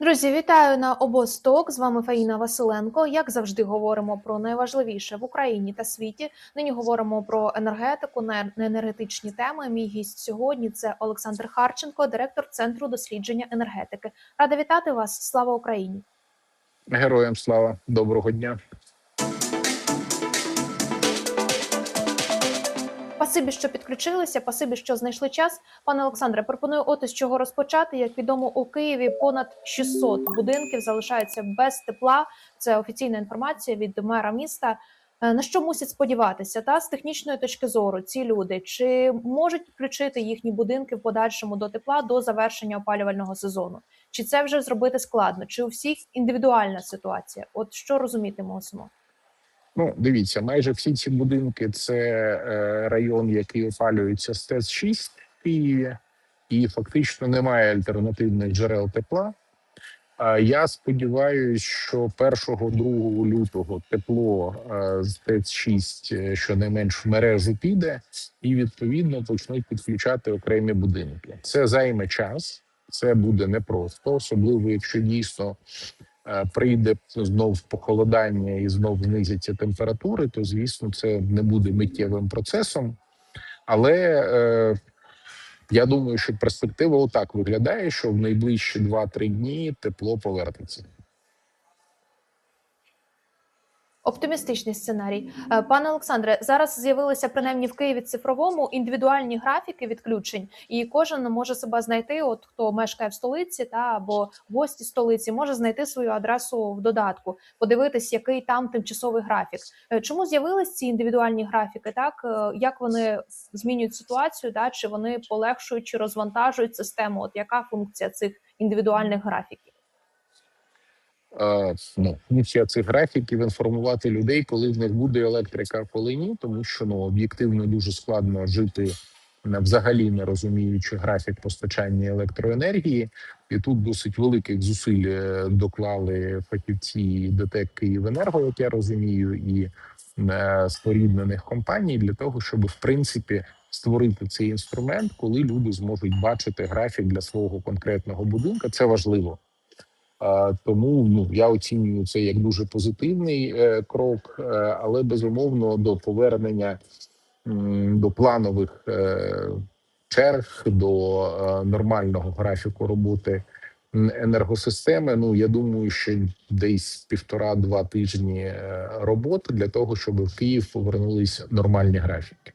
Друзі, вітаю на обосток. З вами Фаїна Василенко. Як завжди, говоримо про найважливіше в Україні та світі. Нині говоримо про енергетику, на енергетичні теми. Мій гість сьогодні це Олександр Харченко, директор центру дослідження енергетики. Рада вітати вас. Слава Україні! Героям слава доброго дня. Спасибі, що підключилися. Спасибі, що знайшли час. Пане Олександре, пропоную от із чого розпочати. Як відомо, у Києві понад 600 будинків залишаються без тепла. Це офіційна інформація від мера міста. Е, На що мусять сподіватися? Та з технічної точки зору ці люди чи можуть підключити їхні будинки в подальшому до тепла до завершення опалювального сезону? Чи це вже зробити складно? Чи у всіх індивідуальна ситуація? От що розуміти мусимо? Ну, дивіться, майже всі ці будинки це е, район, який опалюється з ТЕЦ 6 в Києві, і фактично немає альтернативних джерел тепла. Я сподіваюся, що 1-2 лютого тепло е, з ТЕЦ 6 е, щонайменш в мережу піде, і відповідно почнуть підключати окремі будинки. Це займе час, це буде непросто, особливо якщо дійсно прийде знов похолодання і знов знизяться температури, то звісно це не буде миттєвим процесом. Але е, я думаю, що перспектива отак виглядає, що в найближчі 2-3 дні тепло повернеться. Оптимістичний сценарій, Е, пане Олександре. Зараз з'явилися принаймні в Києві цифровому індивідуальні графіки відключень, і кожен може себе знайти. От хто мешкає в столиці, та або гості столиці, може знайти свою адресу в додатку, подивитись, який там тимчасовий графік. Е, Чому з'явились ці індивідуальні графіки? Так Е, як вони змінюють ситуацію? Да чи вони полегшують чи розвантажують систему? От яка функція цих індивідуальних графіків? Е, ну, функція цих графіків інформувати людей, коли в них буде електрика, коли ні, тому що ну об'єктивно дуже складно жити не взагалі не розуміючи графік постачання електроенергії, і тут досить великих зусиль е, доклали фахівці ДТЕК «Київенерго», як я розумію, і е, споріднених компаній для того, щоб в принципі створити цей інструмент, коли люди зможуть бачити графік для свого конкретного будинку. Це важливо. Тому ну я оцінюю це як дуже позитивний е, крок, е, але безумовно до повернення до планових е, черг, до нормального графіку роботи енергосистеми. Ну я думаю, що десь півтора-два тижні роботи для того, щоб в Київ повернулись нормальні графіки.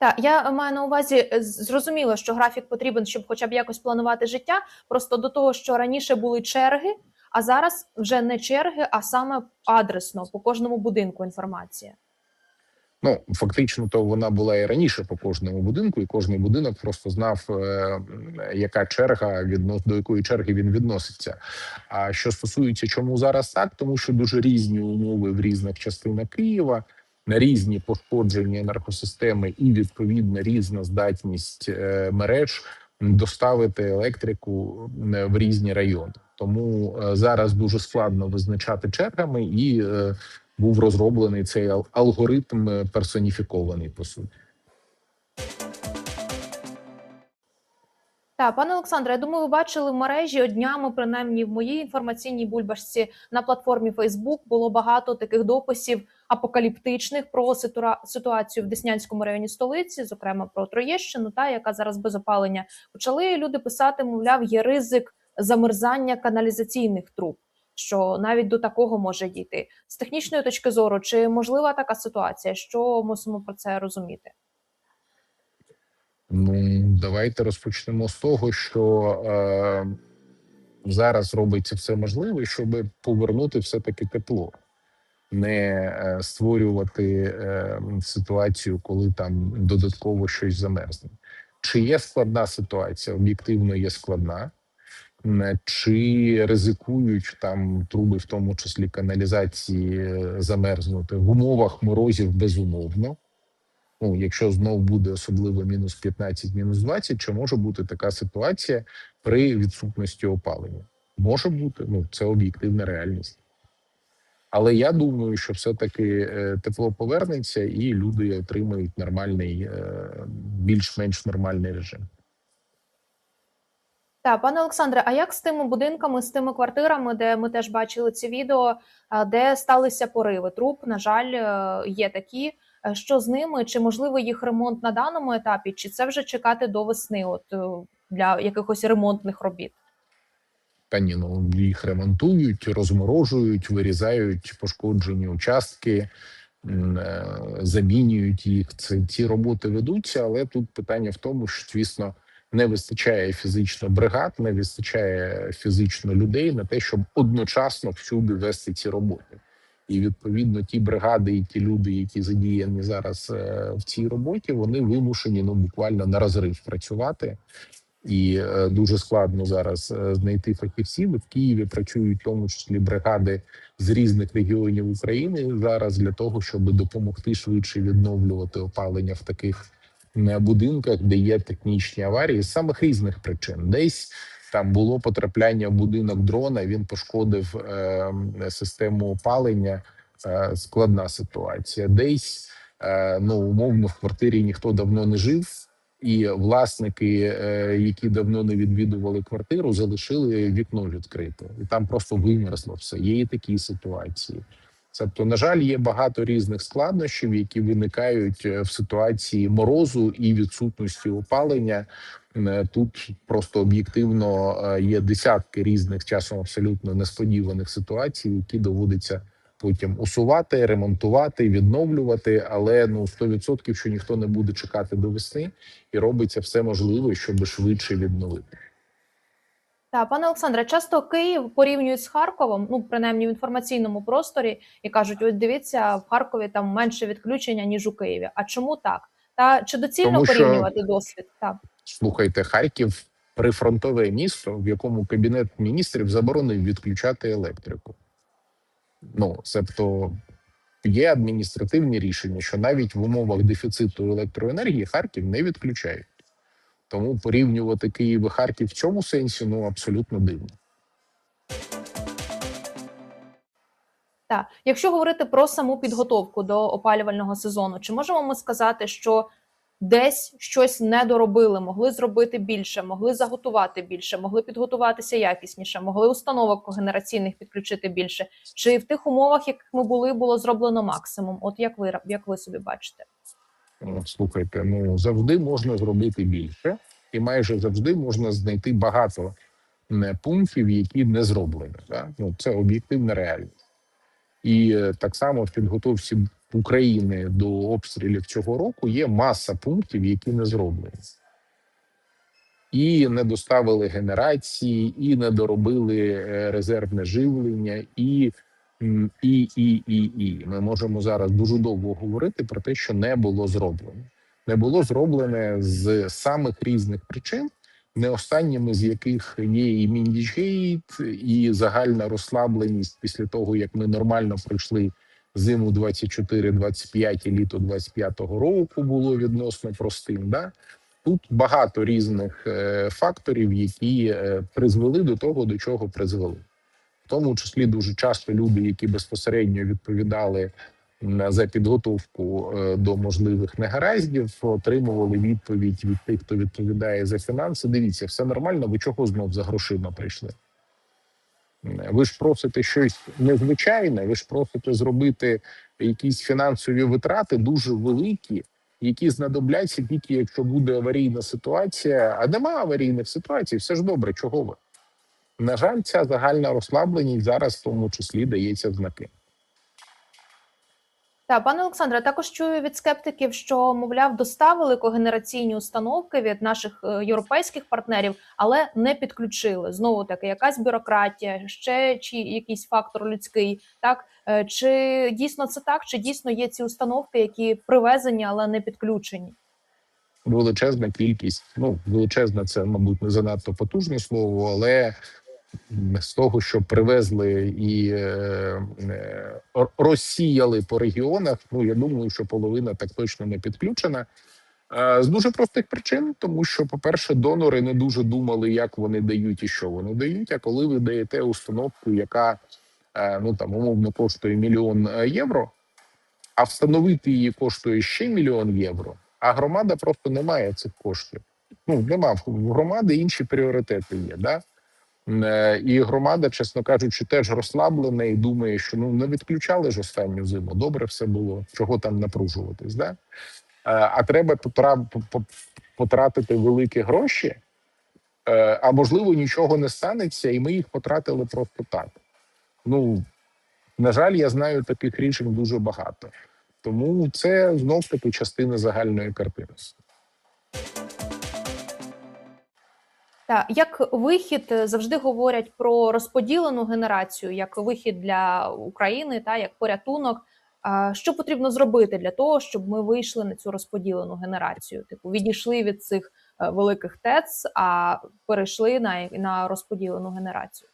Так, я маю на увазі е, зрозуміло, що графік потрібен, щоб хоча б якось планувати життя. Просто до того, що раніше були черги, а зараз вже не черги, а саме адресно по кожному будинку інформація. Ну фактично, то вона була і раніше по кожному будинку, і кожний будинок просто знав, е, яка черга віднос до якої черги він відноситься. А що стосується, чому зараз так, тому що дуже різні умови в різних частинах Києва. На різні пошкодження енергосистеми і відповідно різна здатність е, мереж доставити електрику в різні райони. Тому е, зараз дуже складно визначати чергами, і е, був розроблений цей ал- алгоритм персоніфікований по суті. Так, пане Олександре, я думаю, ви бачили в мережі днями, принаймні в моїй інформаційній бульбашці на платформі Facebook було багато таких дописів апокаліптичних про ситуацію в Деснянському районі столиці, зокрема про Троєщину, та яка зараз без опалення. Почали люди писати, мовляв, є ризик замерзання каналізаційних труб. Що навіть до такого може дійти з технічної точки зору, чи можлива така ситуація? Що мусимо про це розуміти? Ну давайте розпочнемо з того, що е, зараз робиться все можливе, щоб повернути все таки тепло, не е, створювати е, ситуацію, коли там додатково щось замерзне. Чи є складна ситуація? Об'єктивно є складна. Чи ризикують там труби, в тому числі каналізації, е, замерзнути в умовах морозів безумовно. Ну, якщо знов буде особливо мінус 15, мінус 20, чи може бути така ситуація при відсутності опалення? Може бути, ну це об'єктивна реальність. Але я думаю, що все-таки е, тепло повернеться і люди отримають нормальний, е, більш-менш нормальний режим. Так, пане Олександре, а як з тими будинками, з тими квартирами, де ми теж бачили ці відео, де сталися пориви? Труб, на жаль, е, є такі. Що з ними? Чи можливо їх ремонт на даному етапі, чи це вже чекати до весни, от для якихось ремонтних робіт? Та ні, ну їх ремонтують, розморожують, вирізають пошкоджені участки, е, замінюють їх. Це ці роботи ведуться, але тут питання в тому, що звісно не вистачає фізично бригад, не вистачає фізично людей на те, щоб одночасно всюди вести ці роботи. І відповідно ті бригади і ті люди, які задіяні зараз е, в цій роботі, вони вимушені ну буквально на розрив працювати і е, дуже складно зараз е, знайти фахівців. В Києві працюють в тому числі бригади з різних регіонів України зараз для того, щоб допомогти швидше відновлювати опалення в таких е, будинках, де є технічні аварії з самих різних причин. Десь там було потрапляння в будинок дрона. Він пошкодив е, систему опалення. Е, складна ситуація. Десь е, ну умовно в квартирі ніхто давно не жив і власники, е, які давно не відвідували квартиру, залишили вікно відкрите, і там просто вимерзло все. Є і такі ситуації. Тобто, на жаль, є багато різних складнощів, які виникають е, в ситуації морозу і відсутності опалення. Е, Тут просто об'єктивно є десятки різних часом абсолютно несподіваних ситуацій, які доводиться потім усувати, ремонтувати, відновлювати. Але ну 100% що ніхто не буде чекати до весни, і робиться все можливе, щоб швидше відновити. Так, пане Олександре, часто Київ порівнюють з Харковом, ну принаймні в інформаційному просторі, і кажуть: ось дивіться, в Харкові там менше відключення ніж у Києві. А чому так? Та чи доцільно Тому що- порівнювати досвід? Так. Слухайте, Харків прифронтове місто, в якому кабінет міністрів заборонив відключати електрику. Ну, себто є адміністративні рішення, що навіть в умовах дефіциту електроенергії Харків не відключають. Тому порівнювати Київ і Харків в цьому сенсі ну абсолютно дивно. Так, якщо говорити про саму підготовку до опалювального сезону, чи можемо ми сказати, що десь щось не доробили, могли зробити більше, могли заготувати більше, могли підготуватися якісніше, могли установок когенераційних підключити більше? Чи в тих умовах, яких ми були, було зроблено максимум? От як ви як ви собі бачите? Ну, Слухайте, ну завжди можна зробити більше, і майже завжди можна знайти багато м, пунктів, які не зроблені. Да? Ну це об'єктивна реальність. І е, так само в підготовці України до обстрілів цього року є маса пунктів, які не зроблені. І не доставили генерації, і не доробили е, резервне живлення, і І, і, і, і ми можемо зараз дуже довго говорити про те, що не було зроблено. Не було зроблене з самих різних причин, не останніми з яких є і міндічгейт, і загальна розслабленість після того, як ми нормально пройшли зиму 24-25 і літо 25-го року було відносно простим. Да? Тут багато різних е, факторів, які е, призвели до того, до чого призвели в тому числі дуже часто люди, які безпосередньо відповідали за підготовку е, до можливих негараздів, отримували відповідь від тих, хто відповідає за фінанси. Дивіться, все нормально. Ви чого знов за грошима прийшли? Ви ж просите щось незвичайне. Ви ж просите зробити якісь фінансові витрати дуже великі. Які знадобляться тільки якщо буде аварійна ситуація, а нема аварійних ситуацій, все ж добре, чого ви? На жаль, ця загальна розслабленість зараз в тому числі дається знаки. Так, пане Олександре, також чую від скептиків, що мовляв доставили когенераційні установки від наших е, європейських партнерів, але не підключили. Знову таки, якась бюрократія, ще чи якийсь фактор людський. Так Е, чи дійсно це так? Чи дійсно є ці установки, які привезені, але не підключені? Величезна кількість, ну величезна, це мабуть не занадто потужне слово, але з того, що привезли і е, е, розсіяли по регіонах, ну я думаю, що половина так точно не підключена. З дуже простих причин, тому що, по-перше, донори не дуже думали, як вони дають і що вони дають. А коли ви даєте установку, яка е, ну там умовно коштує мільйон євро, а встановити її коштує ще мільйон євро, а громада просто не має цих коштів. Ну нема в громади інші пріоритети є. Да? Е, І громада, чесно кажучи, теж розслаблена і думає, що ну не відключали ж останню зиму. Добре все було. Чого там напружуватись? Да? Е, А треба потра- по- по- потратити великі гроші, е, а можливо, нічого не станеться, і ми їх потратили просто так. Ну на жаль, я знаю таких рішень дуже багато. Тому це знов таки частина загальної картини. Та як вихід е, завжди говорять про розподілену генерацію, як вихід для України, та як порятунок. Що потрібно зробити для того, щоб ми вийшли на цю розподілену генерацію? Типу відійшли від цих е, великих ТЕЦ, а перейшли на, на розподілену генерацію?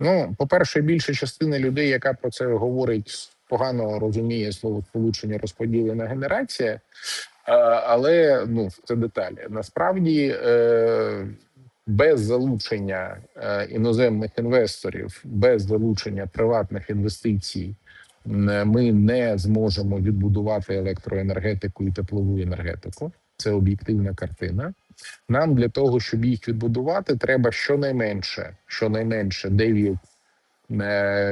Ну, по-перше, більша частина людей, яка про це говорить, погано розуміє слово сполучення розподілена генерація, але ну це деталі. Насправді, е, без залучення е, іноземних інвесторів, без залучення приватних інвестицій, ми не зможемо відбудувати електроенергетику і теплову енергетику. Це об'єктивна картина. Нам для того, щоб їх відбудувати, треба щонайменше, щонайменше 9 е,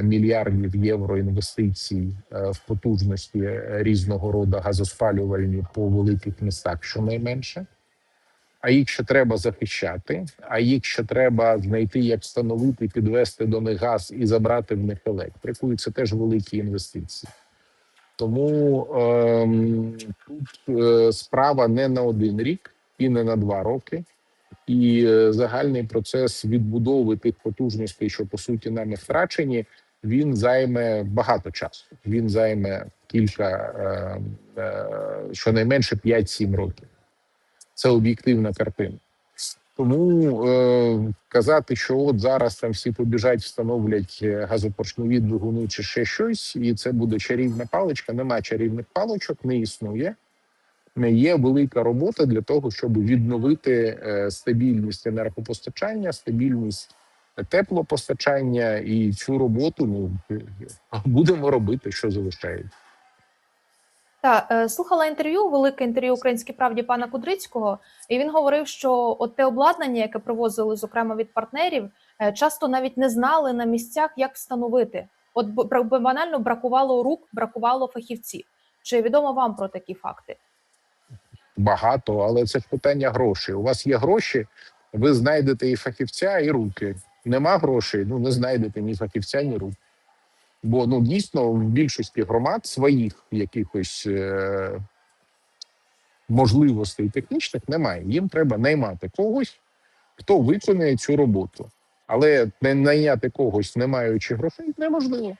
мільярдів євро інвестицій е, в потужності різного роду газоспалювальні по великих містах, щонайменше. А їх ще треба захищати, а їх ще треба знайти, як встановити, підвести до них газ і забрати в них електрику. І це теж великі інвестиції. Тому ем, тут е, справа не на один рік і не на два роки. І е, загальний процес відбудови тих потужностей, що по суті нами втрачені, він займе багато часу. Він займе кілька, е, е, щонайменше 5-7 років. Це об'єктивна картина. Тому е, казати, що от зараз там всі побіжать, встановлять е, газопоршневі двигуни чи ще щось, і це буде чарівна паличка. Нема чарівних паличок, не існує. Не є велика робота для того, щоб відновити е, стабільність енергопостачання, стабільність теплопостачання, і цю роботу ну будемо робити, що залишається. Та е, слухала інтерв'ю, велике інтерв'ю українській правді пана Кудрицького, і він говорив, що от те обладнання, яке привозили, зокрема від партнерів, е, часто навіть не знали на місцях, як встановити. От банально бракувало рук, бракувало фахівців. Чи відомо вам про такі факти? Багато, але це ж питання грошей. У вас є гроші, ви знайдете і фахівця, і руки. Нема грошей, ну не знайдете ні фахівця, ні рук. Бо ну дійсно в більшості громад своїх якихось е- можливостей технічних немає. Їм треба наймати когось, хто виконує цю роботу. Але не найняти когось, не маючи грошей, неможливо.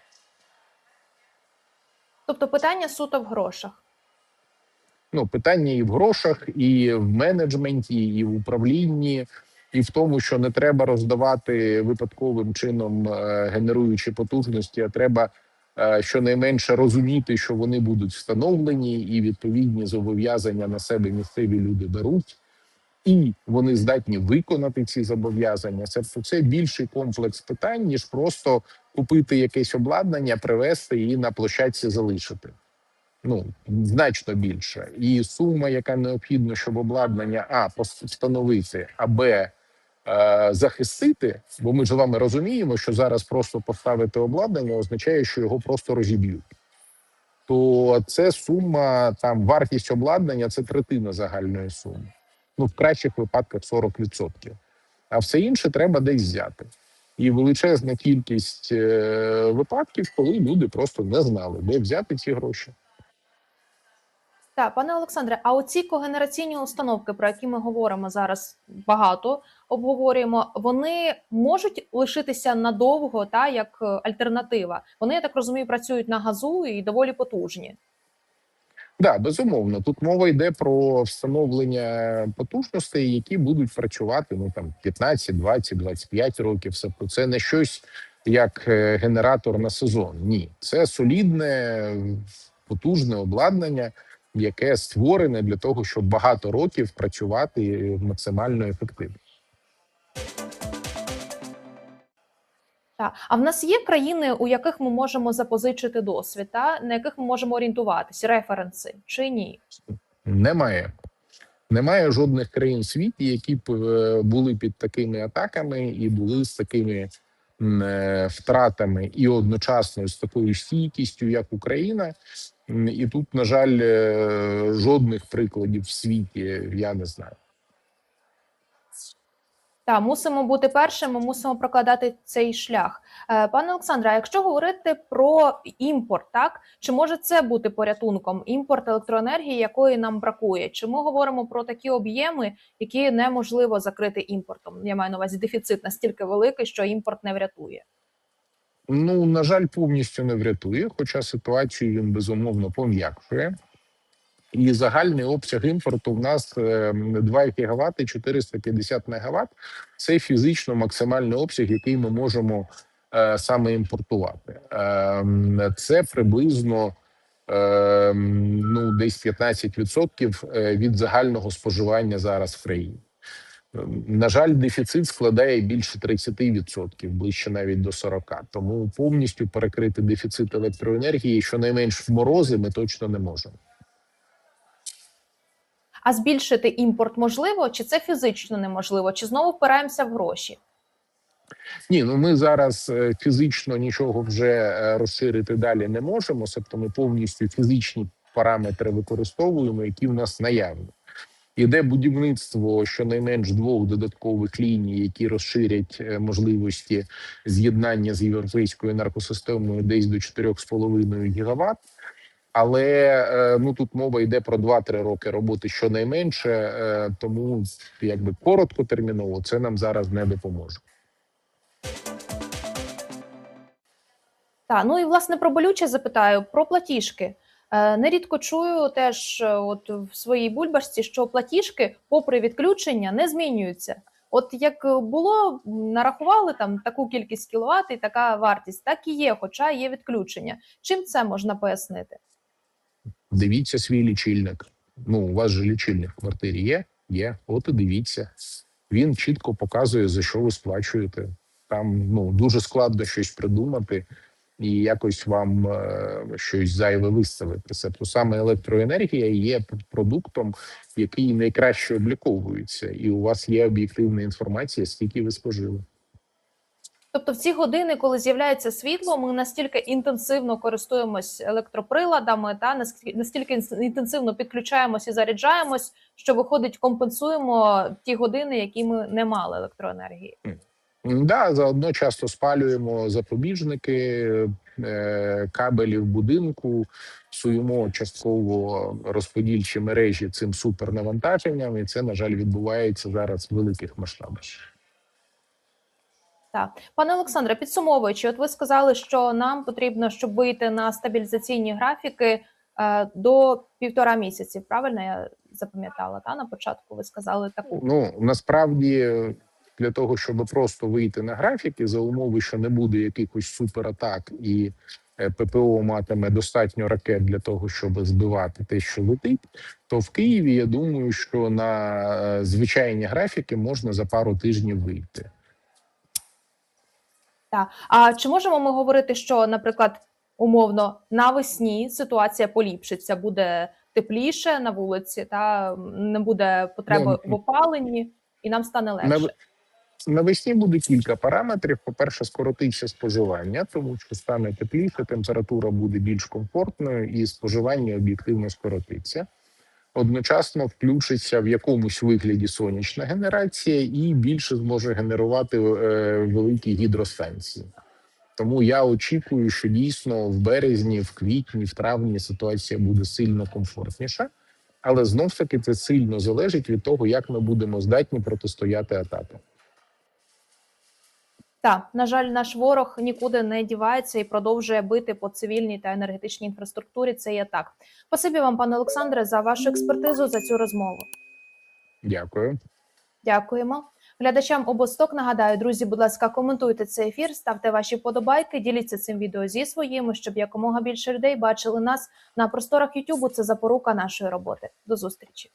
Тобто питання суто в грошах. Ну, питання і в грошах, і в менеджменті, і в управлінні, і в тому, що не треба роздавати випадковим чином е, генеруючі потужності, а треба е, щонайменше розуміти, що вони будуть встановлені, і відповідні зобов'язання на себе місцеві люди беруть. І вони здатні виконати ці зобов'язання. Це це більший комплекс питань, ніж просто купити якесь обладнання, привезти і на площадці залишити ну значно більше, і сума, яка необхідна, щоб обладнання а встановити, а б е, захистити. Бо ми з вами розуміємо, що зараз просто поставити обладнання означає, що його просто розіб'ють. То це сума, там вартість обладнання це третина загальної суми. Ну в кращих випадках 40%. А все інше треба десь взяти. І величезна кількість е, випадків, коли люди просто не знали, де взяти ці гроші. Так, пане Олександре, а оці когенераційні установки, про які ми говоримо зараз багато, обговорюємо, вони можуть лишитися надовго, та як е, альтернатива. Вони, я так розумію, працюють на газу і доволі потужні. Да, безумовно. Тут мова йде про встановлення потужностей, які будуть працювати ну там 15, 20, 25 років. Тобто це не щось як е, генератор на сезон. Ні, це солідне, потужне обладнання, яке створене для того, щоб багато років працювати максимально ефективно. Так. А в нас є країни, у яких ми можемо запозичити досвід, та на яких ми можемо орієнтуватись, референси чи ні? Немає. Немає жодних країн в світі, які б е, були під такими атаками і були з такими е, втратами, і одночасно з такою стійкістю, як Україна. І тут, на жаль, е, жодних прикладів в світі я не знаю. Так, мусимо бути першими, мусимо прокладати цей шлях. Е, Пане Олександре, а якщо говорити про імпорт, так чи може це бути порятунком імпорт електроенергії, якої нам бракує? Чи ми говоримо про такі об'єми, які неможливо закрити імпортом? Я маю на увазі дефіцит настільки великий, що імпорт не врятує. Ну на жаль, повністю не врятує, хоча ситуацію він безумовно пом'якшує. І загальний обсяг імпорту в нас е, 2 гігавати 450 мегаватт. Це фізично максимальний обсяг, який ми можемо е, саме імпортувати. Е, Це приблизно е, ну десь 15% е, від загального споживання зараз в країні. На жаль, дефіцит складає більше 30%, ближче навіть до 40%. Тому повністю перекрити дефіцит електроенергії, щонайменш в морози, ми точно не можемо. А збільшити імпорт можливо, чи це фізично неможливо, чи знову впираємося в гроші? Ні, ну ми зараз е, фізично нічого вже е, розширити далі не можемо. Тобто ми повністю фізичні параметри використовуємо, які в нас наявні. Іде будівництво щонайменш двох додаткових ліній, які розширять е, можливості з'єднання з європейською енергосистемою десь до 4,5 гігаватт. Але е, ну тут мова йде про 2-3 роки роботи щонайменше, е, тому якби короткотерміново це нам зараз не допоможе. Так, ну і власне про болюче запитаю про платіжки. Е, Нерідко чую теж е, от в своїй бульбашці, що платіжки, попри відключення, не змінюються. От як було, нарахували там таку кількість кіловат і така вартість, так і є, хоча є відключення. Чим це можна пояснити? Дивіться свій лічильник. Ну, у вас же лічильник в квартирі є? Є. От і дивіться. Він чітко показує, за що ви сплачуєте. Там ну дуже складно щось придумати і якось вам е, щось зайве виставити. Тобто саме електроенергія є продуктом, який найкраще обліковується, і у вас є об'єктивна інформація, скільки ви спожили. Тобто, в ці години, коли з'являється світло, ми настільки інтенсивно користуємось електроприладами, та настільки інтенсивно підключаємось і заряджаємось, що виходить, компенсуємо ті години, які ми не мали електроенергії. Да, заодно часто спалюємо запобіжники, е, кабелі в будинку, суємо частково розподільчі мережі цим супернавантаженням, і це, на жаль, відбувається зараз в великих масштабах. Так, пане Олександре, підсумовуючи, от ви сказали, що нам потрібно, щоб вийти на стабілізаційні графіки е, до півтора місяці. Правильно я запам'ятала? Та на початку ви сказали таку. Ну насправді для того, щоб просто вийти на графіки за умови, що не буде якихось суператак, і е, ППО матиме достатньо ракет для того, щоб збивати те, що летить, то в Києві я думаю, що на е, звичайні графіки можна за пару тижнів вийти. Так. А чи можемо ми говорити, що, наприклад, умовно навесні ситуація поліпшиться, буде тепліше на вулиці, та не буде потреби Ну, в опаленні, і нам стане легше. Нав- Навесні буде кілька параметрів. По-перше, скоротиться споживання, тому що стане тепліше, температура буде більш комфортною, і споживання об'єктивно скоротиться. Одночасно включиться в якомусь вигляді сонячна генерація і більше зможе генерувати е, великі гідростанції. Тому я очікую, що дійсно в березні, в квітні, в травні ситуація буде сильно комфортніша. Але знов таки це сильно залежить від того, як ми будемо здатні протистояти атакам. Та, на жаль, наш ворог нікуди не дівається і продовжує бити по цивільній та енергетичній інфраструктурі. Це є так. Спасибі вам, пане Олександре, за вашу експертизу за цю розмову. Дякую, дякуємо. Глядачам обосток нагадаю, друзі, будь ласка, коментуйте цей ефір, ставте ваші подобайки, діліться цим відео зі своїми, щоб якомога більше людей бачили нас на просторах Ютубу. Це запорука нашої роботи. До зустрічі.